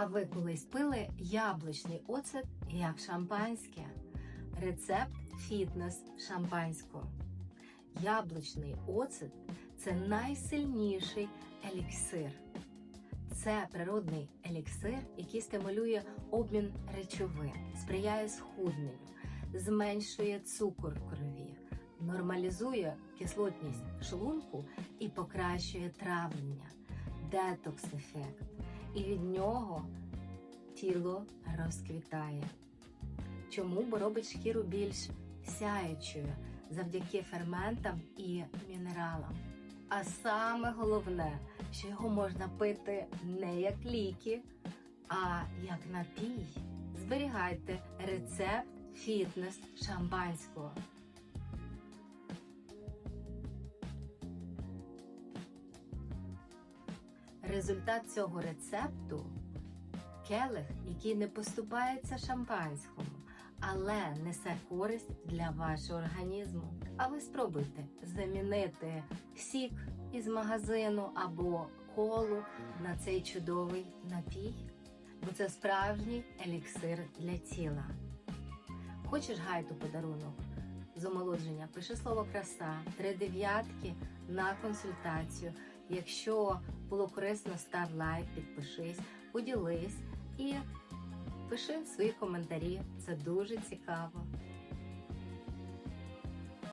А ви колись пили яблучний оцет як шампанське? Рецепт фітнес шампанського. Яблучний оцет це найсильніший еліксир. Це природний еліксир, який стимулює обмін речовин, сприяє схудненню, зменшує цукор в крові, нормалізує кислотність шлунку і покращує травлення, детокс-ефект. І від нього тіло розквітає. Чому? Бо робить шкіру більш сяючою завдяки ферментам і мінералам. А саме головне, що його можна пити не як ліки, а як напій. Зберігайте рецепт фітнес шампанського. Результат цього рецепту келих, який не поступається шампанському, але несе користь для вашого організму. А ви спробуйте замінити сік із магазину або колу на цей чудовий напій, бо це справжній еліксир для тіла. Хочеш гайду подарунок? З омолодження пиши слово краса, три дев'ятки на консультацію. Якщо було корисно, став лайк, підпишись, поділись і пиши свої коментарі. Це дуже цікаво.